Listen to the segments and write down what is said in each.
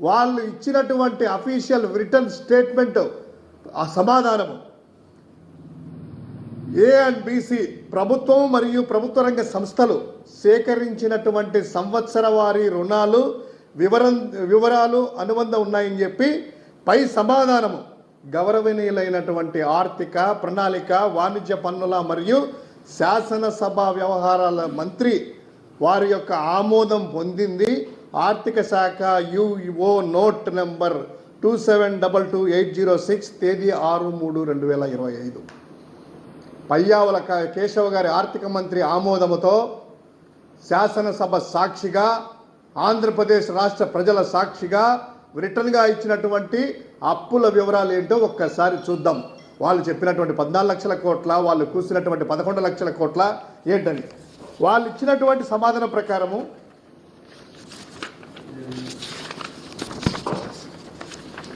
వాళ్ళు ఇచ్చినటువంటి official return statement ఆ సమాధానము. ఏ అండ్ బీసీ ప్రభుత్వం మరియు ప్రభుత్వ రంగ సంస్థలు సేకరించినటువంటి సంవత్సర వారి రుణాలు వివరం వివరాలు అనుబంధం ఉన్నాయని చెప్పి పై సమాధానము. గౌరవనీయులైనటువంటి ఆర్థిక ప్రణాళిక వాణిజ్య పన్నుల మరియు శాసనసభ వ్యవహారాల మంత్రి వారి యొక్క ఆమోదం పొందింది. ఆర్థిక శాఖ UO note number two seven double two eight zero six తేదీ ఆరు మూడు రెండు వేల ఇరవై ఐదు. పయ్యావుల కేశవ గారి ఆర్థిక మంత్రి ఆమోదముతో శాసనసభ సాక్షిగా ఆంధ్రప్రదేశ్ రాష్ట్ర ప్రజల సాక్షిగా రిటర్న్గా ఇచ్చినటువంటి అప్పుల వివరాలు ఏంటో ఒక్కసారి చూద్దాం. వాళ్ళు చెప్పినటువంటి పద్నాలుగు లక్షల కోట్ల వాళ్ళు కూసినటువంటి పదకొండు లక్షల కోట్ల ఏంటని. వాళ్ళు ఇచ్చినటువంటి సమాధానం ప్రకారము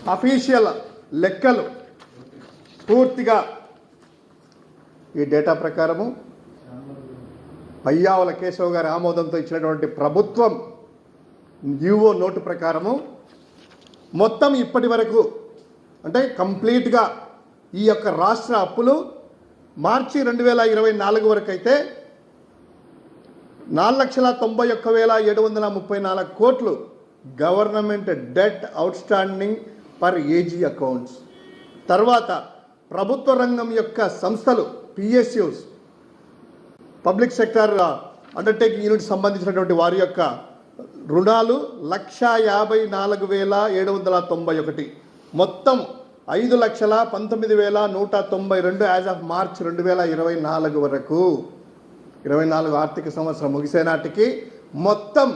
అఫీషియల్ లెక్కలు పూర్తిగా ఈ డేటా ప్రకారము పయ్యావుల కేశవ్ గారి ఆమోదంతో ఇచ్చినటువంటి ప్రభుత్వం యూఓ నోటు ప్రకారము మొత్తం ఇప్పటి వరకు అంటే కంప్లీట్గా ఈ యొక్క రాష్ట్ర అప్పులు మార్చి రెండు వేల ఇరవై నాలుగు వరకు అయితే నాలుగు లక్షల తొంభై ఒక్క వేల ఏడు వందల ముప్పై నాలుగు కోట్లు government debt outstanding per AG accounts. తర్వాత ప్రభుత్వ రంగం యొక్క సంస్థలు PSUs public sector undertaking unit సంబంధించినటువంటి వారి యొక్క రుణాలు లక్ష యాభై నాలుగు వేల ఏడు వందల తొంభై ఒకటి. మొత్తం ఐదు లక్షల పంతొమ్మిది వేల నూట తొంభై రెండు యాజ్ ఆఫ్ మార్చ్ రెండు వేల ఇరవై నాలుగు వరకు. ఇరవై నాలుగు ఆర్థిక సంవత్సరం ముగిసే నాటికి మొత్తం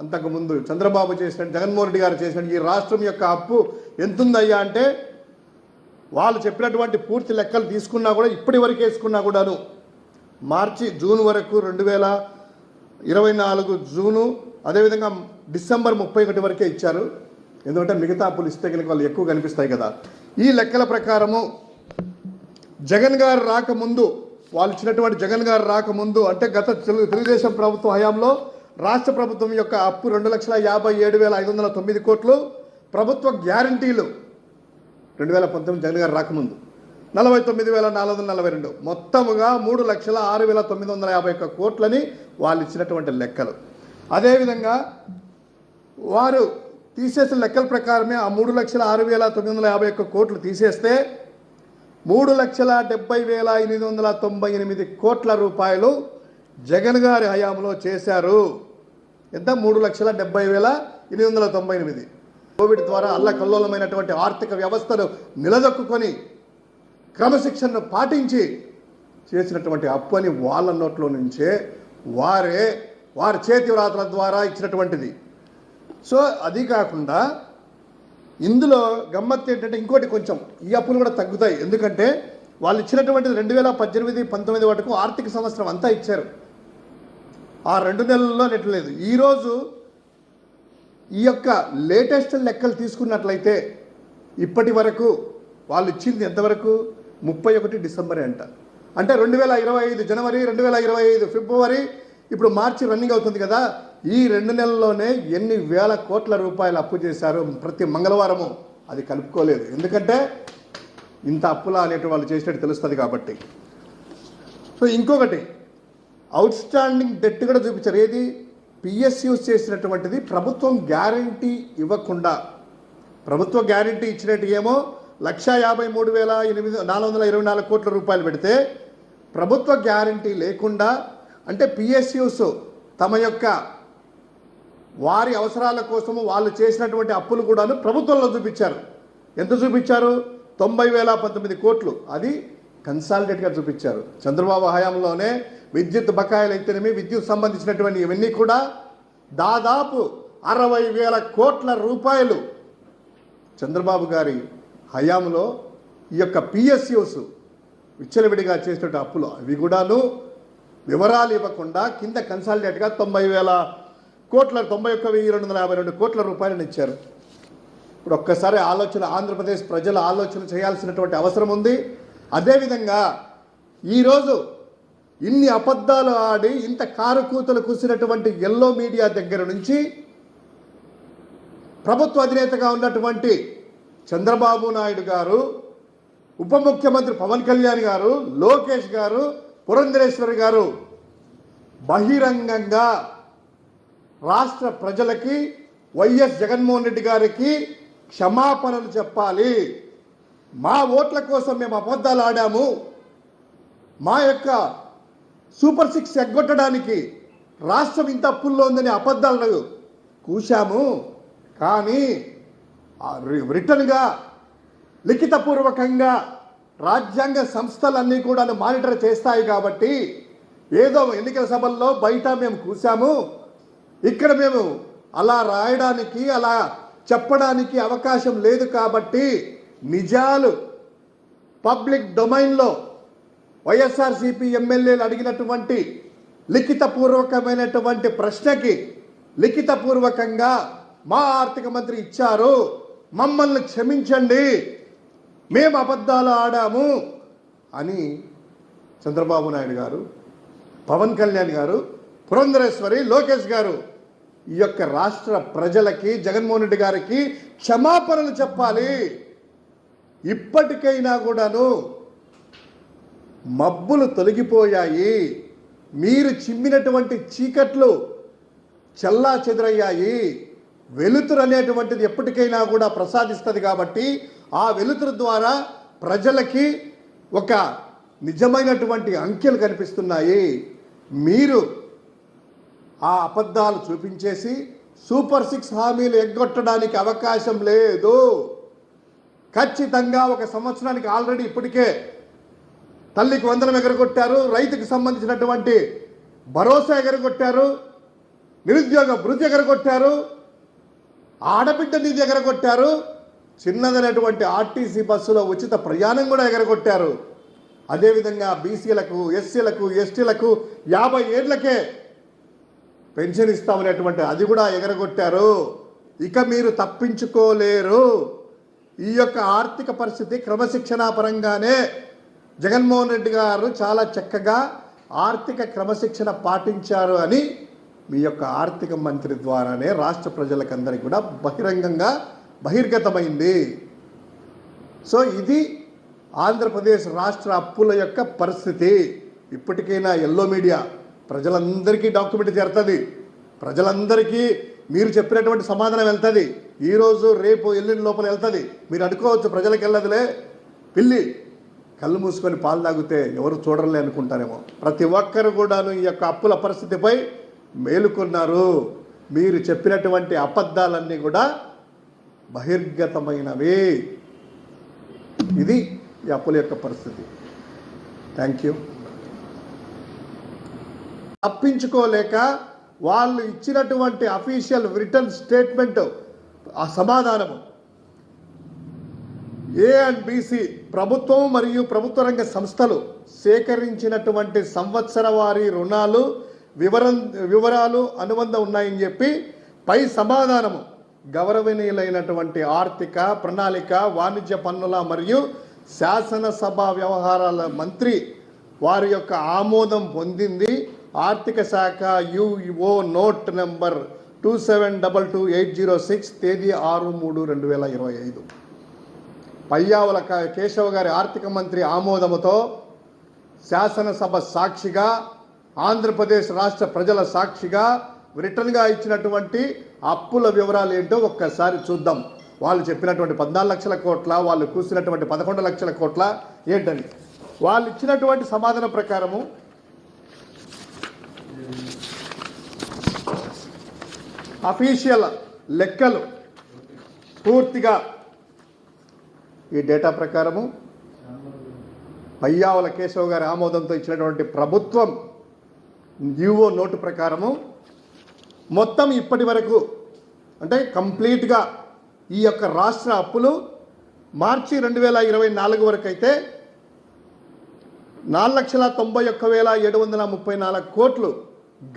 అంతకుముందు చంద్రబాబు చేసిన జగన్మోహన్ రెడ్డి గారు చేసిన ఈ రాష్ట్రం యొక్క అప్పు ఎంతుందయ్యా అంటే వాళ్ళు చెప్పినటువంటి పూర్తి లెక్కలు తీసుకున్నా కూడా ఇప్పటి వరకు వేసుకున్నా కూడాను. మార్చి జూన్ వరకు రెండు వేల ఇరవై నాలుగు జూను అదేవిధంగా డిసెంబర్ ముప్పై ఒకటి వరకే ఇచ్చారు. ఎందుకంటే మిగతా అప్పులు ఇస్తే కనుక వాళ్ళు ఎక్కువ కనిపిస్తాయి కదా. ఈ లెక్కల ప్రకారము జగన్ గారు రాకముందు వాళ్ళు ఇచ్చినటువంటి జగన్ గారు రాకముందు అంటే గత తెలుగు తెలుగుదేశం ప్రభుత్వ హయాంలో రాష్ట్ర ప్రభుత్వం యొక్క అప్పు రెండు లక్షల యాభై ఏడు వేల ఐదు వందల తొమ్మిది కోట్లు ప్రభుత్వ గ్యారంటీలు రెండు వేల పంతొమ్మిది జగన్ గారు రాకముందు. నలభై తొమ్మిది వేల నాలుగు వందల నలభై రెండు. మొత్తముగా మూడు లక్షల ఆరు వేల తొమ్మిది వందల యాభై ఒక్క కోట్లని వాళ్ళు ఇచ్చినటువంటి లెక్కలు. అదేవిధంగా వారు తీసేసిన లెక్కల ప్రకారమే ఆ మూడు లక్షల ఆరు వేల తొమ్మిది వందల యాభై ఒక్క కోట్లు తీసేస్తే మూడు లక్షల డెబ్బై వేల ఎనిమిది వందల తొంభై ఎనిమిది కోట్ల రూపాయలు జగన్ గారి హయాంలో చేశారు. ఎంత? మూడు లక్షల డెబ్బై వేల ఎనిమిది వందల తొంభై ఎనిమిది. కోవిడ్ ద్వారా అల్లకల్లోలమైనటువంటి ఆర్థిక వ్యవస్థను నిలదొక్కుకొని క్రమశిక్షణను పాటించి చేసినటువంటి అప్పు అని వాళ్ళ నోట్లో నుంచే వారే వారి చేతి వ్రాతల ద్వారా ఇచ్చినటువంటిది. సో అది కాకుండా ఇందులో గమ్మత్తు ఏంటంటే ఇంకోటి కొంచెం ఈ అప్పులు కూడా తగ్గుతాయి. ఎందుకంటే వాళ్ళు ఇచ్చినటువంటిది రెండు వేల పద్దెనిమిది పంతొమ్మిది వరకు ఆర్థిక సంవత్సరం అంతా ఇచ్చారు. ఆ రెండు నెలల్లో నెట్టలేదు. ఈరోజు ఈ యొక్క లేటెస్ట్ లెక్కలు తీసుకున్నట్లయితే ఇప్పటి వరకు వాళ్ళు ఇచ్చింది ఎంతవరకు? ముప్పై ఒకటి డిసెంబరే అంట. అంటే రెండు వేల ఇరవై ఐదు జనవరి రెండు వేల ఇరవై ఐదు ఫిబ్రవరి ఇప్పుడు మార్చి రన్నింగ్ అవుతుంది కదా ఈ రెండు నెలల్లోనే ఎన్ని వేల కోట్ల రూపాయలు అప్పు చేశారు ప్రతి మంగళవారము? అది కలుపుకోలేదు. ఎందుకంటే ఇంత అప్పులా అనేటి వాళ్ళు చేసినట్టు తెలుస్తుంది కాబట్టి. సో ఇంకొకటి అవుట్ స్టాండింగ్ డెట్ కూడా చూపించారు. ఏది? పిఎస్యూస్ చేసినటువంటిది ప్రభుత్వం గ్యారంటీ ఇవ్వకుండా. ప్రభుత్వ గ్యారంటీ ఇచ్చినట్టు ఏమో లక్ష యాభై మూడు వేల ఎనిమిది నాలుగు వందల ఇరవై నాలుగు కోట్ల రూపాయలు పెడితే ప్రభుత్వ గ్యారంటీ లేకుండా అంటే పిఎస్యూస్ తమ యొక్క వారి అవసరాల కోసము వాళ్ళు చేసినటువంటి అప్పులు కూడాను ప్రభుత్వంలో చూపించారు. ఎంత చూపించారు? తొంభై వేల పంతొమ్మిది కోట్లు. అది కన్సాలిడేట్గా చూపించారు. చంద్రబాబు హయాంలోనే విద్యుత్ బకాయిలు అయితేనేమి విద్యుత్ సంబంధించినటువంటి ఇవన్నీ కూడా దాదాపు అరవై వేల కోట్ల రూపాయలు. చంద్రబాబు గారి హయాంలో ఈ యొక్క పిఎస్యూస్ విచ్చలవిడిగా చేసినట్టు అప్పులు. అవి కూడాను వివరాలు ఇవ్వకుండా కింద కన్సాలిడేట్గా తొంభై వేల కోట్ల తొంభై ఒక్క వెయ్యి రెండు వందల యాభై రెండు కోట్ల రూపాయలను ఇచ్చారు. ఇప్పుడు ఒక్కసారి ఆలోచన ఆంధ్రప్రదేశ్ ప్రజల ఆలోచన చేయాల్సినటువంటి అవసరం ఉంది. అదేవిధంగా ఈరోజు ఇన్ని అబద్ధాలు ఆడి ఇంత కారుకూతలు కూసినటువంటి ఎల్లో మీడియా దగ్గర నుంచి ప్రభుత్వ అధినేతగా ఉన్నటువంటి చంద్రబాబు నాయుడు గారు ఉప ముఖ్యమంత్రి పవన్ కళ్యాణ్ గారు లోకేష్ గారు పురంధరేశ్వరి గారు బహిరంగంగా రాష్ట్ర ప్రజలకి వైఎస్ జగన్మోహన్ రెడ్డి గారికి క్షమాపణలు చెప్పాలి. మా ఓట్ల కోసం మేము అబద్ధాలు ఆడాము. మా యొక్క సూపర్ సిక్స్ ఎగ్గొట్టడానికి రాష్ట్రం ఇంత అప్పుల్లో ఉందని అబద్ధాలను కూశాము. కానీ రిటర్న్గా లిఖితపూర్వకంగా రాజ్యాంగ సంస్థలన్నీ కూడా మానిటర్ చేస్తాయి కాబట్టి ఏదో ఎన్నికల సభల్లో బయట మేము కూసాము ఇక్కడ మేము అలా రాయడానికి అలా చెప్పడానికి అవకాశం లేదు కాబట్టి నిజాలు పబ్లిక్ డొమైన్లో వైఎస్ఆర్సీపీ ఎమ్మెల్యేలు అడిగినటువంటి లిఖితపూర్వకమైనటువంటి ప్రశ్నకి లిఖితపూర్వకంగా మా ఆర్థిక మంత్రి ఇచ్చారు. మమ్మల్ని క్షమించండి. మేము అబద్ధాలు ఆడాము అని చంద్రబాబు నాయుడు గారు పవన్ కళ్యాణ్ గారు పురంధరేశ్వరి లోకేష్ గారు ఈ యొక్క రాష్ట్ర ప్రజలకి జగన్మోహన్ రెడ్డి గారికి క్షమాపణలు చెప్పాలి. ఇప్పటికైనా కూడాను మబ్బులు తొలగిపోయాయి. మీరు చిమ్మినటువంటి చీకట్లు చల్లా చెదురయ్యాయి. వెలుతురు అనేటువంటిది ఎప్పటికైనా కూడా ప్రసాదిస్తుంది కాబట్టి ఆ వెలుతురు ద్వారా ప్రజలకి ఒక నిజమైనటువంటి అంకెలు కనిపిస్తున్నాయి. మీరు ఆ అబద్ధాలు చూపించేసి సూపర్ సిక్స్ హామీలు ఎగ్గొట్టడానికి అవకాశం లేదు. ఖచ్చితంగా ఒక సంవత్సరానికి ఆల్రెడీ ఇప్పటికే తల్లికి వందనం ఎగరగొట్టారు రైతుకు సంబంధించినటువంటి భరోసా ఎగరగొట్టారు నిరుద్యోగ భృతి ఎగరగొట్టారు ఆడబిడ్డ నిధి ఎగరగొట్టారు చిన్నదైనటువంటి ఆర్టీసీ బస్సులో ఉచిత ప్రయాణం కూడా ఎగరగొట్టారు. అదేవిధంగా బీసీలకు ఎస్సీలకు ఎస్టీలకు యాభై ఏళ్ళకే పెన్షన్ ఇస్తామనేటువంటి అది కూడా ఎగరగొట్టారు. ఇక మీరు తప్పించుకోలేరు. ఈ యొక్క ఆర్థిక పరిస్థితి క్రమశిక్షణా పరంగానే జగన్మోహన్ రెడ్డి గారు చాలా చక్కగా ఆర్థిక క్రమశిక్షణ పాటించారు అని మీ యొక్క ఆర్థిక మంత్రి ద్వారానే రాష్ట్ర ప్రజలకందరికీ కూడా బహిరంగంగా బహిర్గతమైంది. సో ఇది ఆంధ్రప్రదేశ్ రాష్ట్ర అప్పుల యొక్క పరిస్థితి. ఇప్పటికైనా ఎల్లో మీడియా ప్రజలందరికీ డాక్యుమెంట్ చేరుతుంది. ప్రజలందరికీ మీరు చెప్పినటువంటి సమాధానం వెళ్తుంది. ఈరోజు రేపు ఎల్లుండి లోపల వెళ్తుంది. మీరు అనుకోవచ్చు ప్రజలకు వెళ్ళదులే. పిల్లి కళ్ళు మూసుకొని పాలు తాగితే ఎవరు చూడలే అనుకుంటారేమో. ప్రతి ఒక్కరు కూడాను ఈ యొక్క అప్పుల పరిస్థితిపై మేలుకున్నారు. మీరు చెప్పినటువంటి అబద్ధాలన్నీ కూడా బహిర్గతమైనవి. ఇది ఈ అప్పుల యొక్క పరిస్థితి. థ్యాంక్ యూ తప్పించుకోలేక వాళ్ళు ఇచ్చినటువంటి అఫీషియల్ రిటర్న్ స్టేట్మెంట్ ఆ సమాధానము ఏ అండ్ బీసీ ప్రభుత్వం మరియు ప్రభుత్వ రంగ సంస్థలు సేకరించినటువంటి సంవత్సర వారి రుణాలు వివరం వివరాలు అనుబంధం ఉన్నాయని చెప్పి పై సమాధానము గౌరవనీయులైనటువంటి ఆర్థిక ప్రణాళిక వాణిజ్య పన్నుల మరియు శాసనసభ వ్యవహారాల మంత్రి వారి యొక్క ఆమోదం పొందింది. ఆర్థిక శాఖ UO note number two seven double two eight zero six తేదీ ఆరు మూడు రెండు వేల ఇరవై ఐదు. పయ్యావుల కేశవ గారి ఆర్థిక మంత్రి ఆమోదముతో శాసనసభ సాక్షిగా ఆంధ్రప్రదేశ్ రాష్ట్ర ప్రజల సాక్షిగా రిటర్న్గా ఇచ్చినటువంటి అప్పుల వివరాలు ఏంటో ఒక్కసారి చూద్దాం. వాళ్ళు చెప్పినటువంటి పద్నాలుగు లక్షల కోట్ల వాళ్ళు కూసినటువంటి పదకొండు లక్షల కోట్ల ఏంటని. వాళ్ళు ఇచ్చినటువంటి సమాధానం ప్రకారము అఫీషియల్ లెక్కలు పూర్తిగా ఈ డేటా ప్రకారము పయ్యావుల కేశవ్ గారి ఆమోదంతో ఇచ్చినటువంటి ప్రభుత్వం యూఓ నోటు ప్రకారము మొత్తం ఇప్పటి వరకు అంటే కంప్లీట్గా ఈ యొక్క రాష్ట్ర అప్పులు మార్చి రెండు వేల ఇరవై నాలుగు వరకు అయితే నాలుగు లక్షల తొంభై ఒక్క వేల ఏడు వందల ముప్పై నాలుగు కోట్లు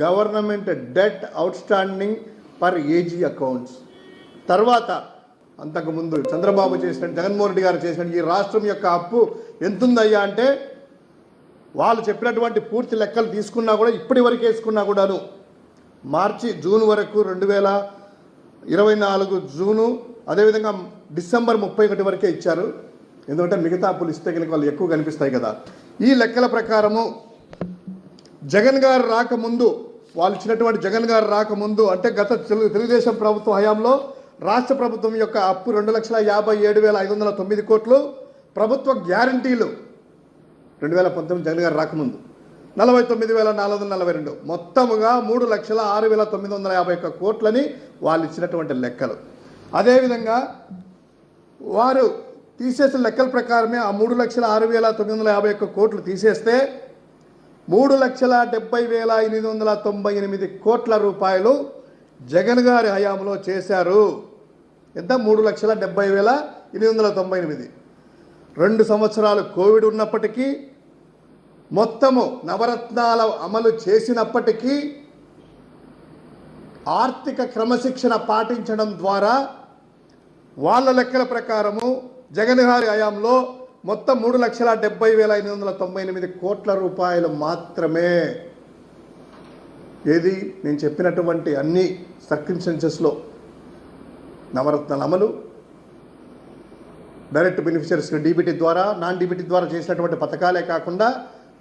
government debt outstanding per AG accounts. తర్వాత అంతకుముందు చంద్రబాబు చేసిన జగన్మోహన్ రెడ్డి గారు చేసిన ఈ రాష్ట్రం యొక్క అప్పు ఎంతుందయ్యా అంటే వాళ్ళు చెప్పినటువంటి పూర్తి లెక్కలు తీసుకున్నా కూడా ఇప్పటి వరకు వేసుకున్నా కూడాను. మార్చి జూన్ వరకు రెండు వేల ఇరవై నాలుగు జూను అదేవిధంగా డిసెంబర్ ముప్పై ఒకటి వరకే ఇచ్చారు. ఎందుకంటే మిగతా అప్పులు ఇస్తే కనుక వాళ్ళు ఎక్కువ కనిపిస్తాయి కదా. ఈ లెక్కల ప్రకారము జగన్ గారు రాకముందు వాళ్ళు ఇచ్చినటువంటి జగన్ గారు రాకముందు అంటే గత తెలుగు తెలుగుదేశం ప్రభుత్వ హయాంలో రాష్ట్ర ప్రభుత్వం యొక్క అప్పు రెండు లక్షల యాభై ఏడు వేల ఐదు వందల తొమ్మిది కోట్లు ప్రభుత్వ గ్యారంటీలు రెండు వేల పంతొమ్మిది జగన్ గారు రాకముందు. నలభై తొమ్మిది వేల నాలుగు వందల నలభై రెండు. మొత్తముగా మూడు లక్షల ఆరు వేల తొమ్మిది వందల యాభై ఒక్క కోట్లని వాళ్ళు ఇచ్చినటువంటి లెక్కలు. అదేవిధంగా వారు తీసేసిన లెక్కల ప్రకారమే ఆ మూడు లక్షల ఆరు వేల తొమ్మిది వందల యాభై ఒక్క కోట్లు తీసేస్తే మూడు లక్షల డెబ్బై వేల ఎనిమిది వందల తొంభై ఎనిమిది కోట్ల రూపాయలు జగన్ గారి హయాంలో చేశారు. ఎంత? మూడు లక్షల డెబ్బై వేల ఎనిమిది వందల తొంభై ఎనిమిది. రెండు సంవత్సరాలు కోవిడ్ ఉన్నప్పటికీ మొత్తము నవరత్నాల అమలు చేసినప్పటికీ ఆర్థిక క్రమశిక్షణ పాటించడం ద్వారా వాళ్ళ లెక్కల ప్రకారము జగన్ గారి హయాంలో మొత్తం మూడు లక్షల డెబ్బై వేల ఎనిమిది వందల తొంభై ఎనిమిది కోట్ల రూపాయలు మాత్రమే. ఏది? నేను చెప్పినటువంటి అన్ని సర్కిన్సెన్సెస్లో నవరత్నాల అమలు. డైరెక్ట్ బెనిఫిషరీస్ డీబీటీ ద్వారా నాన్ డీబీటీ ద్వారా చేసినటువంటి పథకాలే కాకుండా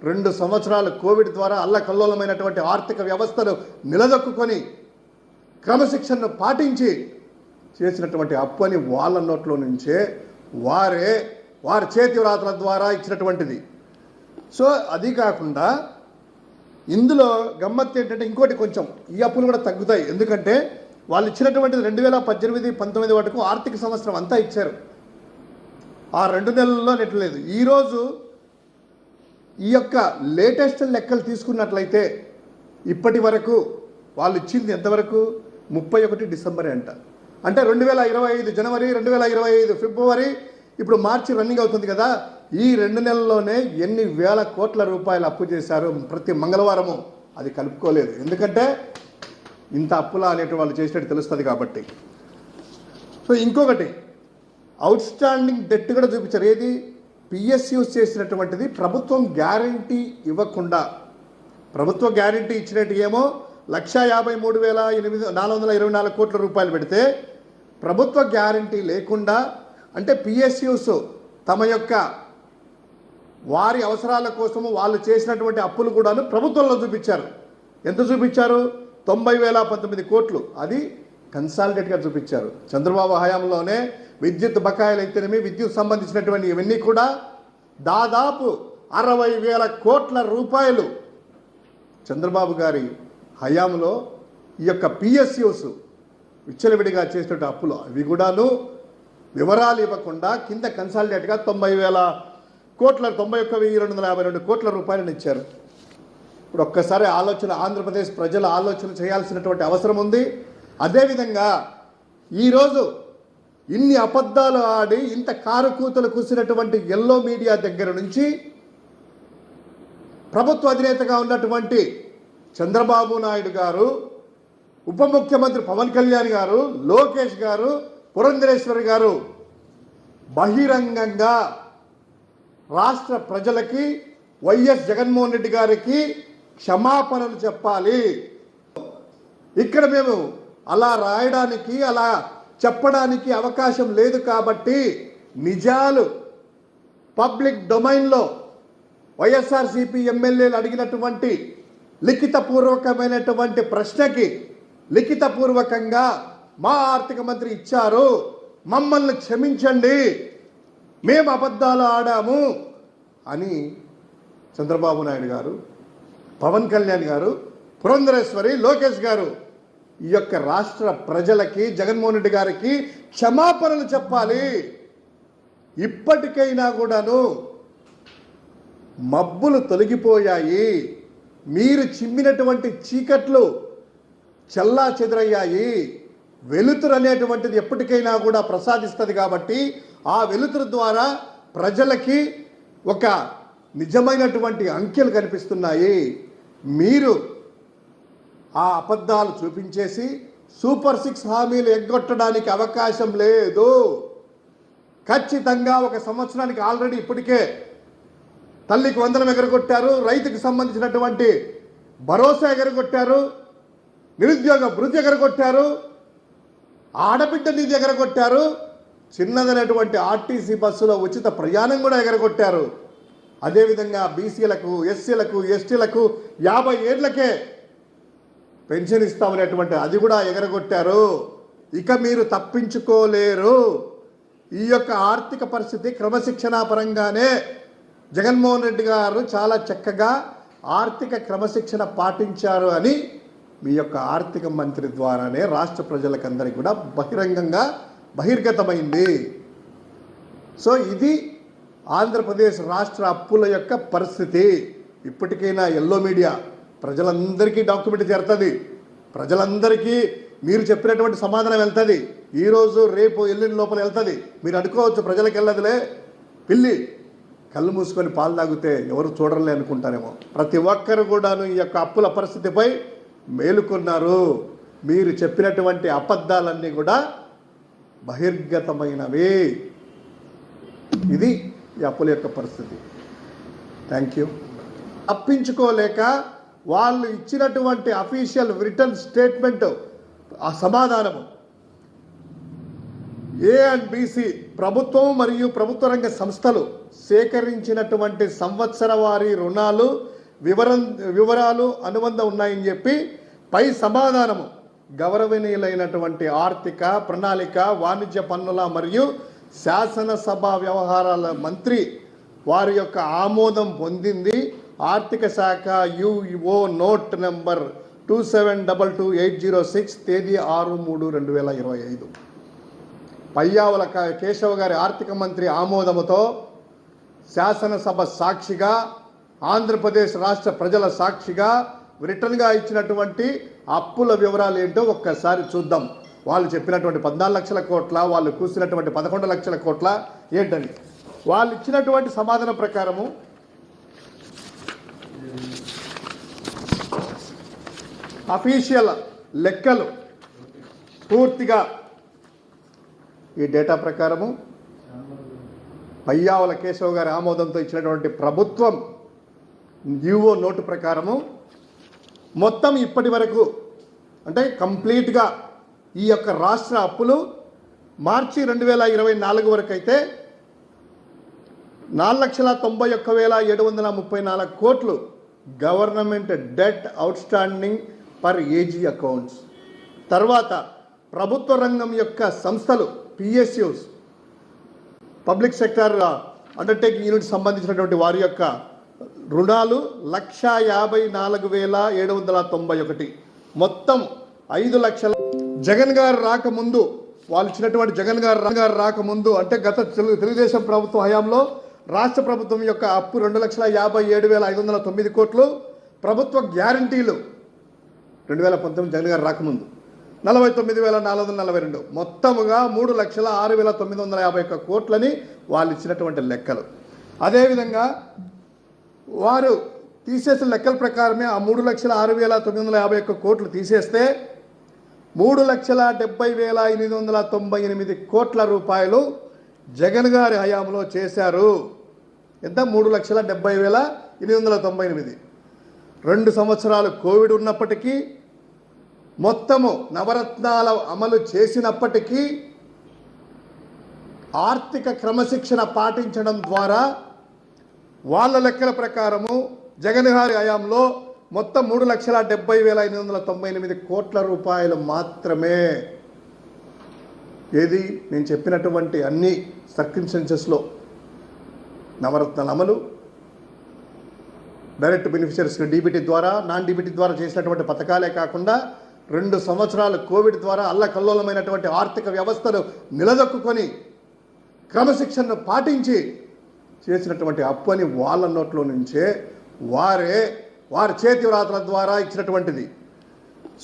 రెండు సంవత్సరాలు కోవిడ్ ద్వారా అల్లకల్లోలమైనటువంటి ఆర్థిక వ్యవస్థను నిలదొక్కుని క్రమశిక్షణను పాటించి చేసినటువంటి అప్పు అని వాళ్ళ నోట్లో నుంచే వారే వారి చేతి వ్రాతల ద్వారా ఇచ్చినటువంటిది. సో అది కాకుండా ఇందులో గమ్మత్తు ఏంటంటే ఇంకోటి కొంచెం ఈ అప్పులు కూడా తగ్గుతాయి. ఎందుకంటే వాళ్ళు ఇచ్చినటువంటిది రెండు వేల పద్దెనిమిది పంతొమ్మిది వరకు ఆర్థిక సంవత్సరం అంతా ఇచ్చారు. ఆ రెండు నెలల్లో నెట్టలేదు ఈరోజు ఈ యొక్క లేటెస్ట్ లెక్కలు తీసుకున్నట్లయితే ఇప్పటి వరకు వాళ్ళు ఇచ్చింది ఎంతవరకు? ముప్పై ఒకటి డిసెంబరే అంట. అంటే రెండు వేల ఇరవై ఐదు జనవరి రెండు వేల ఇరవై ఐదు ఫిబ్రవరి ఇప్పుడు మార్చి రన్నింగ్ అవుతుంది కదా ఈ రెండు నెలల్లోనే ఎన్ని వేల కోట్ల రూపాయలు అప్పు చేశారు ప్రతి మంగళవారము. అది కలుపుకోలేదు. ఎందుకంటే ఇంత అప్పులా అనేటి వాళ్ళు చేసినట్టు తెలుస్తుంది కాబట్టి. సో ఇంకొకటి అవుట్ స్టాండింగ్ డెట్ కూడా చూపించారు. ఏది? పిఎస్యూస్ చేసినటువంటిది ప్రభుత్వం గ్యారంటీ ఇవ్వకుండా. ప్రభుత్వ గ్యారంటీ ఇచ్చినట్టు ఏమో? లక్ష యాభై మూడు వేల ఎనిమిది నాలుగు వందల ఇరవై నాలుగు కోట్ల రూపాయలు పెడితే ప్రభుత్వ గ్యారంటీ లేకుండా అంటే పిఎస్యూస్ తమ యొక్క వారి అవసరాల కోసము వాళ్ళు చేసినటువంటి అప్పులు కూడాను ప్రభుత్వంలో చూపించారు. ఎంత చూపించారు? తొంభై వేల పంతొమ్మిది కోట్లు. అది కన్సాలిడేట్గా చూపించారు. చంద్రబాబు హయాంలోనే విద్యుత్ బకాయిలు అయితేనేమి విద్యుత్ సంబంధించినటువంటి ఇవన్నీ కూడా దాదాపు అరవై వేల కోట్ల రూపాయలు. చంద్రబాబు గారి హయాంలో ఈ యొక్క పిఎస్యూస్ విచ్చలవిడిగా చేసినట్టు అప్పులు అవి కూడాను వివరాలు ఇవ్వకుండా కింద కన్సాలిడేట్గా తొంభై వేల కోట్ల తొంభై ఒక్క వెయ్యి రెండు వందల యాభై రెండు కోట్ల రూపాయలను ఇచ్చారు. ఇప్పుడు ఒక్కసారి ఆలోచన ఆంధ్రప్రదేశ్ ప్రజలు ఆలోచన చేయాల్సినటువంటి అవసరం ఉంది. అదేవిధంగా ఈరోజు ఇన్ని అబద్ధాలు ఆడి ఇంత కారు కూతలు కూసినటువంటి ఎల్లో మీడియా దగ్గర నుంచి ప్రభుత్వ అధినేతగా ఉన్నటువంటి చంద్రబాబు నాయుడు గారు ఉప ముఖ్యమంత్రి పవన్ కళ్యాణ్ గారు లోకేష్ గారు పురంధరేశ్వరి గారు బహిరంగంగా రాష్ట్ర ప్రజలకి వైఎస్ జగన్మోహన్ రెడ్డి గారికి క్షమాపణలు చెప్పాలి. ఇక్కడ మేము అలా రాయడానికి అలా చెప్పడానికి అవకాశం లేదు కాబట్టి నిజాలు పబ్లిక్ డొమైన్లో వైఎస్ఆర్సీపీ ఎమ్మెల్యేలు అడిగినటువంటి లిఖితపూర్వకమైనటువంటి ప్రశ్నకి లిఖితపూర్వకంగా మా ఆర్థిక మంత్రి ఇచ్చారు. మమ్మల్ని క్షమించండి. మేము అబద్ధాలు ఆడాము అని చంద్రబాబు నాయుడు గారు పవన్ కళ్యాణ్ గారు పురంధరేశ్వరి లోకేష్ గారు ఈ యొక్క రాష్ట్ర ప్రజలకి జగన్మోహన్ రెడ్డి గారికి క్షమాపణలు చెప్పాలి. ఇప్పటికైనా కూడాను మబ్బులు తొలగిపోయాయి. మీరు చిమ్మినటువంటి చీకట్లు చల్లా చెదరయ్యాయి. వెలుతురు అనేటువంటిది ఎప్పటికైనా కూడా ప్రసాదిస్తుంది కాబట్టి ఆ వెలుతురు ద్వారా ప్రజలకి ఒక నిజమైనటువంటి అంకెలు కనిపిస్తున్నాయి. మీరు ఆ అబద్ధాలు చూపించేసి సూపర్ సిక్స్ హామీలు ఎగ్గొట్టడానికి అవకాశం లేదు. ఖచ్చితంగా ఒక సంవత్సరానికి ఆల్రెడీ ఇప్పటికే తల్లికి వందనం ఎగరగొట్టారు రైతుకు సంబంధించినటువంటి భరోసా ఎగరగొట్టారు నిరుద్యోగ భృతి ఎగరగొట్టారు ఆడబిడ్డని ఎగరగొట్టారు చిన్నదైనటువంటి ఆర్టీసీ బస్సులో ఉచిత ప్రయాణం కూడా ఎగరగొట్టారు. అదేవిధంగా బీసీలకు ఎస్సీలకు ఎస్టీలకు యాభై ఏళ్ళకే పెన్షన్ ఇస్తామనేటువంటి అది కూడా ఎగరగొట్టారు. ఇక మీరు తప్పించుకోలేరు. ఈ యొక్క ఆర్థిక పరిస్థితి క్రమశిక్షణా పరంగానే జగన్మోహన్ రెడ్డి గారు చాలా చక్కగా ఆర్థిక క్రమశిక్షణ పాటించారు అని మీ యొక్క ఆర్థిక మంత్రి ద్వారానే రాష్ట్ర ప్రజలకందరికీ కూడా బహిరంగంగా బహిర్గతమైంది. సో ఇది ఆంధ్రప్రదేశ్ రాష్ట్ర అప్పుల యొక్క పరిస్థితి. ఇప్పటికైనా ఎల్లో మీడియా ప్రజలందరికీ డాక్యుమెంట్ చేరుతుంది. ప్రజలందరికీ మీరు చెప్పినటువంటి సమాధానం వెళ్తుంది. ఈరోజు రేపు ఎల్లుండి లోపల వెళ్తుంది. మీరు అనుకోవచ్చు ప్రజలకు వెళ్ళదులే. పిల్లి కళ్ళు మూసుకొని పాలు తాగితే ఎవరు చూడలే అనుకుంటారేమో. ప్రతి ఒక్కరు కూడాను ఈ యొక్క అప్పుల పరిస్థితిపై మేలుకున్నారు. మీరు చెప్పినటువంటి అబద్ధాలన్నీ కూడా బహిర్గతమైనవి. ఇది ఈ అప్పుల యొక్క పరిస్థితి. థ్యాంక్ యూ తప్పించుకోలేక వాళ్ళు ఇచ్చినటువంటి అఫీషియల్ రిటర్న్ స్టేట్మెంట్ ఆ సమాధానము. ఏ అండ్ బీసీ ప్రభుత్వం మరియు ప్రభుత్వ రంగ సంస్థలు సేకరించినటువంటి సంవత్సర వారి రుణాలు వివరం వివరాలు అనుబంధం ఉన్నాయని చెప్పి పై సమాధానము. గౌరవనీయులైనటువంటి ఆర్థిక ప్రణాళిక వాణిజ్య పన్నుల మరియు శాసనసభ వ్యవహారాల మంత్రి వారి యొక్క ఆమోదం పొందింది. ఆర్థిక శాఖ UO note number two seven double two eight zero six తేదీ ఆరు మూడు రెండు వేల ఇరవై ఐదు. పయ్యావుల కేశవ గారి ఆర్థిక మంత్రి ఆమోదముతో శాసనసభ సాక్షిగా ఆంధ్రప్రదేశ్ రాష్ట్ర ప్రజల సాక్షిగా రిటర్న్గా ఇచ్చినటువంటి అప్పుల వివరాలు ఏంటో ఒక్కసారి చూద్దాం. వాళ్ళు చెప్పినటువంటి పద్నాలుగు లక్షల కోట్ల వాళ్ళు కూసినటువంటి పదకొండు లక్షల కోట్ల ఏంటని వాళ్ళు ఇచ్చినటువంటి సమాధానం ప్రకారము అఫీషియల్ లెక్కలు పూర్తిగా ఈ డేటా ప్రకారము పయ్యావుల కేశవ్ గారి ఆమోదంతో ఇచ్చినటువంటి ప్రభుత్వం యుఓ నోటు ప్రకారము మొత్తం ఇప్పటి వరకు అంటే కంప్లీట్గా ఈ యొక్క రాష్ట్ర అప్పులు మార్చి రెండు వేల ఇరవై నాలుగు వరకు అయితే నాలుగు లక్షల తొంభై ఒక్క వేల ఏడు వందల ముప్పై నాలుగు కోట్లు government debt outstanding per AG accounts. తర్వాత ప్రభుత్వ రంగం యొక్క సంస్థలు PSUs public sector undertaking unit సంబంధించినటువంటి వారి యొక్క రుణాలు లక్ష యాభై నాలుగు వేల ఏడు వందల తొంభై ఒకటి. మొత్తం ఐదు లక్షల జగన్ గారు రాకముందు వాళ్ళు ఇచ్చినటువంటి జగన్ గారు గారు రాకముందు అంటే గత తెలుగు తెలుగుదేశం ప్రభుత్వ హయాంలో రాష్ట్ర ప్రభుత్వం యొక్క అప్పు రెండు లక్షల యాభై ఏడు వేల ఐదు వందల తొమ్మిది కోట్లు ప్రభుత్వ గ్యారంటీలు రెండు వేల పంతొమ్మిది జగన్ గారు రాకముందు. నలభై తొమ్మిది వేల నాలుగు వందల నలభై రెండు. మొత్తముగా మూడు లక్షల ఆరు వేల తొమ్మిది వందల యాభై ఒక్క కోట్లని వాళ్ళు ఇచ్చినటువంటి లెక్కలు. అదేవిధంగా వారు తీసేసిన లెక్కల ప్రకారమే ఆ మూడు లక్షల ఆరు వేల తొమ్మిది వందల యాభై ఒక్క కోట్లు తీసేస్తే మూడు లక్షల డెబ్బై వేల ఎనిమిది వందల తొంభై ఎనిమిది కోట్ల రూపాయలు జగన్ గారి హయాంలో చేశారు. ఎంత? మూడు లక్షల డెబ్బై వేల ఎనిమిది వందల తొంభై ఎనిమిది. రెండు సంవత్సరాలు కోవిడ్ ఉన్నప్పటికీ మొత్తము నవరత్నాల అమలు చేసినప్పటికీ ఆర్థిక క్రమశిక్షణ పాటించడం ద్వారా వాళ్ళ లెక్కల ప్రకారము జగన్ గారి హయాంలో మొత్తం మూడు లక్షల డెబ్బై వేల ఎనిమిది వందల తొంభై ఎనిమిది కోట్ల రూపాయలు మాత్రమే. ఏది? నేను చెప్పినటువంటి అన్ని సర్కిన్సెన్సెస్లో నవరత్నాల అమలు డైరెక్ట్ బెనిఫిషరీస్కి డీబీటీ ద్వారా నాన్ డీబీటీ ద్వారా చేసినటువంటి పథకాలే కాకుండా రెండు సంవత్సరాలు కోవిడ్ ద్వారా అల్లకల్లోలమైనటువంటి ఆర్థిక వ్యవస్థను నిలదొక్కుకొని క్రమశిక్షణను పాటించి చేసినటువంటి అప్పు అని వాళ్ళ నోట్లో నుంచే వారే వారి చేతి వ్రాతల ద్వారా ఇచ్చినటువంటిది.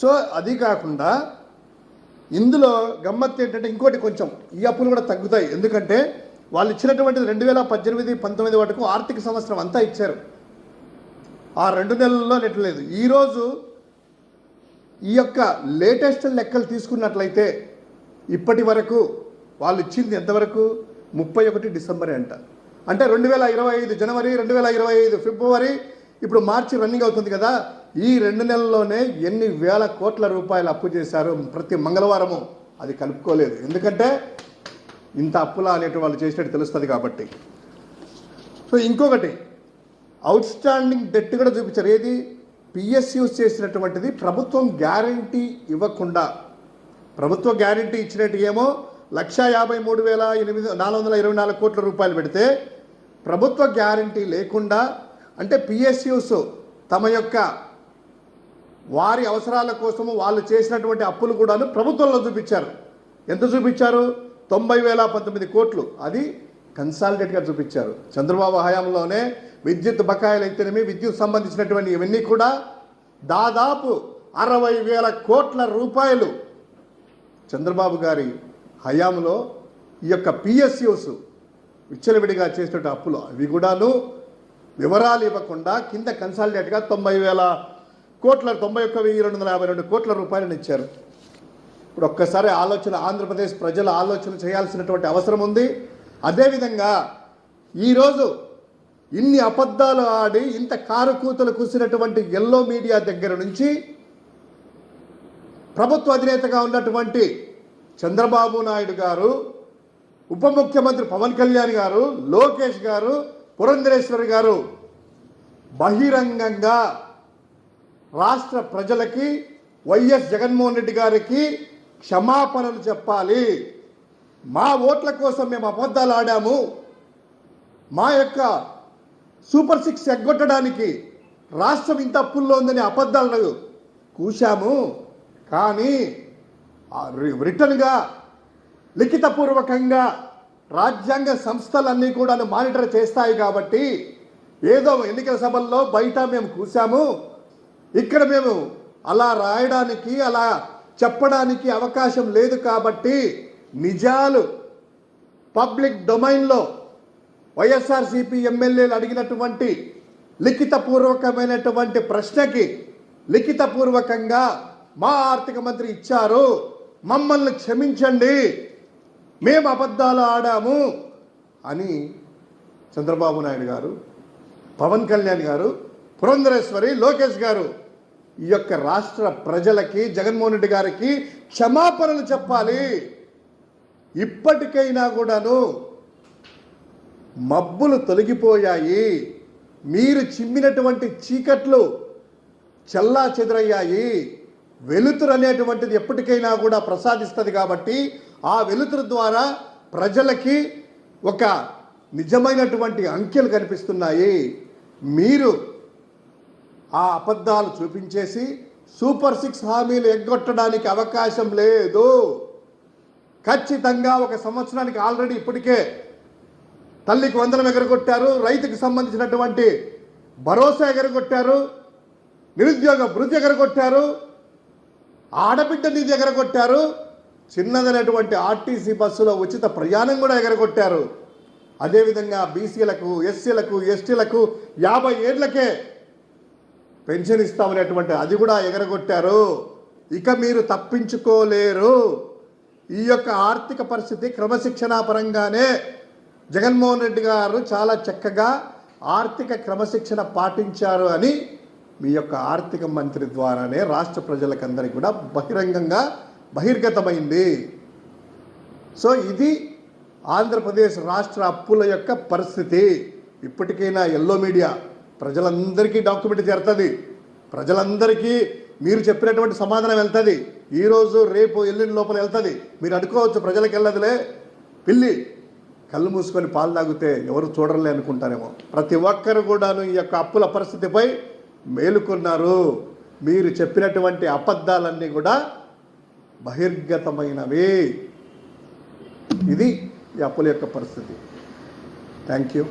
సో అది కాకుండా ఇందులో గమ్మత్తు ఏంటంటే ఇంకోటి కొంచెం ఈ అప్పులు కూడా తగ్గుతాయి. ఎందుకంటే వాళ్ళు ఇచ్చినటువంటిది రెండు వేల పద్దెనిమిది పంతొమ్మిది వరకు ఆర్థిక సంవత్సరం అంతా ఇచ్చారు. ఆ రెండు నెలల్లో నెట్టలేదు ఈరోజు ఈ యొక్క లేటెస్ట్ లెక్కలు తీసుకున్నట్లయితే ఇప్పటి వరకు వాళ్ళు ఇచ్చింది ఎంతవరకు? ముప్పై ఒకటి డిసెంబర్ అంట. అంటే రెండు వేల ఇరవై ఐదు జనవరి రెండు వేల ఇరవై ఐదు ఫిబ్రవరి ఇప్పుడు మార్చి రన్నింగ్ అవుతుంది కదా ఈ రెండు నెలల్లోనే ఎన్ని వేల కోట్ల రూపాయలు అప్పు చేశారు ప్రతి మంగళవారము? అది కలుపుకోలేదు. ఎందుకంటే ఇంత అప్పులా అనేటి వాళ్ళు చేసినట్టు తెలుస్తుంది కాబట్టి. సో ఇంకొకటి అవుట్ స్టాండింగ్ డెట్ కూడా చూపించారు. ఏది? పిఎస్యూస్ చేసినటువంటిది ప్రభుత్వం గ్యారంటీ ఇవ్వకుండా. ప్రభుత్వ గ్యారంటీ ఇచ్చినట్టు ఏమో? లక్ష యాభై మూడు వేల ఎనిమిది నాలుగు వందల ఇరవై నాలుగు కోట్ల రూపాయలు పెడితే ప్రభుత్వ గ్యారంటీ లేకుండా అంటే పిఎస్యూస్ తమ యొక్క వారి అవసరాల కోసము వాళ్ళు చేసినటువంటి అప్పులు కూడాను ప్రభుత్వంలో చూపించారు. ఎంత చూపించారు? తొంభై వేల పంతొమ్మిది కోట్లు. అది కన్సాలిడేట్గా చూపించారు. చంద్రబాబు హయాంలోనే విద్యుత్ బకాయిలు అయితేనేమి విద్యుత్ సంబంధించినటువంటి ఇవన్నీ కూడా దాదాపు అరవై వేల కోట్ల రూపాయలు చంద్రబాబు గారి హయాంలో ఈ యొక్క పిఎస్యూస్ విచ్చలవిడిగా చేసినట్టు అప్పులు. అవి కూడాను వివరాలు ఇవ్వకుండా కింద కన్సాలిడేట్గా తొంభై వేల కోట్ల తొంభై ఒక్క వెయ్యి రెండు వందల యాభై రెండు కోట్ల రూపాయలను ఇచ్చారు. ఇప్పుడు ఒక్కసారి ఆలోచన ఆంధ్రప్రదేశ్ ప్రజల ఆలోచన చేయాల్సినటువంటి అవసరం ఉంది. అదేవిధంగా ఈరోజు ఇన్ని అబద్ధాలు ఆడి ఇంత కారు కూతలు కూసినటువంటి ఎల్లో మీడియా దగ్గర నుంచి ప్రభుత్వ అధినేతగా ఉన్నటువంటి చంద్రబాబు నాయుడు గారు ఉప ముఖ్యమంత్రి పవన్ కళ్యాణ్ గారు లోకేష్ గారు పురంధరేశ్వరి గారు బహిరంగంగా రాష్ట్ర ప్రజలకి వైఎస్ జగన్మోహన్ రెడ్డి గారికి క్షమాపణలు చెప్పాలి. మా ఓట్ల కోసం మేము అబద్ధాలు ఆడాము. మా యొక్క సూపర్ సిక్స్ ఎగ్గొట్టడానికి రాష్ట్రం ఇంత అప్పుల్లో ఉందని అబద్ధాలు కూశాము. కానీ రిటర్న్గా లిఖితపూర్వకంగా రాజ్యాంగ సంస్థలన్నీ కూడా మానిటర్ చేస్తాయి కాబట్టి ఏదో ఎన్నికల సభల్లో బయట మేము కూసాము ఇక్కడ మేము అలా రాయడానికి అలా చెప్పడానికి అవకాశం లేదు కాబట్టి నిజాలు పబ్లిక్ డొమైన్లో వైఎస్ఆర్సీపీ ఎమ్మెల్యేలు అడిగినటువంటి లిఖితపూర్వకమైనటువంటి ప్రశ్నకి లిఖితపూర్వకంగా మా ఆర్థిక మంత్రి ఇచ్చారు. మమ్మల్ని క్షమించండి. మేము అబద్ధాలు ఆడాము అని చంద్రబాబు నాయుడు గారు పవన్ కళ్యాణ్ గారు పురంధరేశ్వరి లోకేష్ గారు ఈ యొక్క రాష్ట్ర ప్రజలకి జగన్మోహన్ రెడ్డి గారికి క్షమాపణలు చెప్పాలి. ఇప్పటికైనా కూడాను మబ్బులు తొలగిపోయాయి. మీరు చిమ్మినటువంటి చీకట్లు చల్లా చెదురయ్యాయి. వెలుతురు అనేటువంటిది ఎప్పటికైనా కూడా ప్రసాదిస్తుంది కాబట్టి ఆ వెలుతురు ద్వారా ప్రజలకి ఒక నిజమైనటువంటి అంకెలు కనిపిస్తున్నాయి. మీరు ఆ అబద్ధాలు చూపించేసి సూపర్ సిక్స్ హామీలు ఎగ్గొట్టడానికి అవకాశం లేదు. ఖచ్చితంగా ఒక సంవత్సరానికి ఆల్రెడీ ఇప్పటికే తల్లికి వందనం ఎగరగొట్టారు రైతుకు సంబంధించినటువంటి భరోసా ఎగరగొట్టారు నిరుద్యోగ భృతి ఎగరగొట్టారు ఆడబిడ్డ నిధి ఎగరగొట్టారు చిన్నదైనటువంటి ఆర్టీసీ బస్సులో ఉచిత ప్రయాణం కూడా ఎగరగొట్టారు. అదేవిధంగా బీసీలకు ఎస్సీలకు ఎస్టీలకు యాభై ఏళ్ళకే పెన్షన్ ఇస్తామనేటువంటి అది కూడా ఎగరగొట్టారు. ఇక మీరు తప్పించుకోలేరు. ఈ యొక్క ఆర్థిక పరిస్థితి క్రమశిక్షణా పరంగానే జగన్మోహన్ రెడ్డి గారు చాలా చక్కగా ఆర్థిక క్రమశిక్షణ పాటించారు అని మీ యొక్క ఆర్థిక మంత్రి ద్వారానే రాష్ట్ర ప్రజలకందరికీ కూడా బహిరంగంగా బహిర్గతమైంది. సో ఇది ఆంధ్రప్రదేశ్ రాష్ట్ర అప్పుల యొక్క పరిస్థితి. ఇప్పటికైనా ఎల్లో మీడియా ప్రజలందరికీ డాక్యుమెంట్ చేరుతుంది. ప్రజలందరికీ మీరు చెప్పినటువంటి సమాధానం వెళ్తుంది. ఈరోజు రేపు ఎల్లుండి లోపల వెళ్తుంది. మీరు అనుకోవచ్చు ప్రజలకు వెళ్ళదులే. పిల్లి కళ్ళు మూసుకొని పాలు తాగితే ఎవరు చూడలే అనుకుంటారేమో. ప్రతి ఒక్కరు కూడాను ఈ యొక్క అప్పుల పరిస్థితిపై మేలుకున్నారు. మీరు చెప్పినటువంటి అబద్ధాలన్నీ కూడా బహిర్గతమైనవి. ఇది ఈ అప్పుల యొక్క పరిస్థితి. Thank you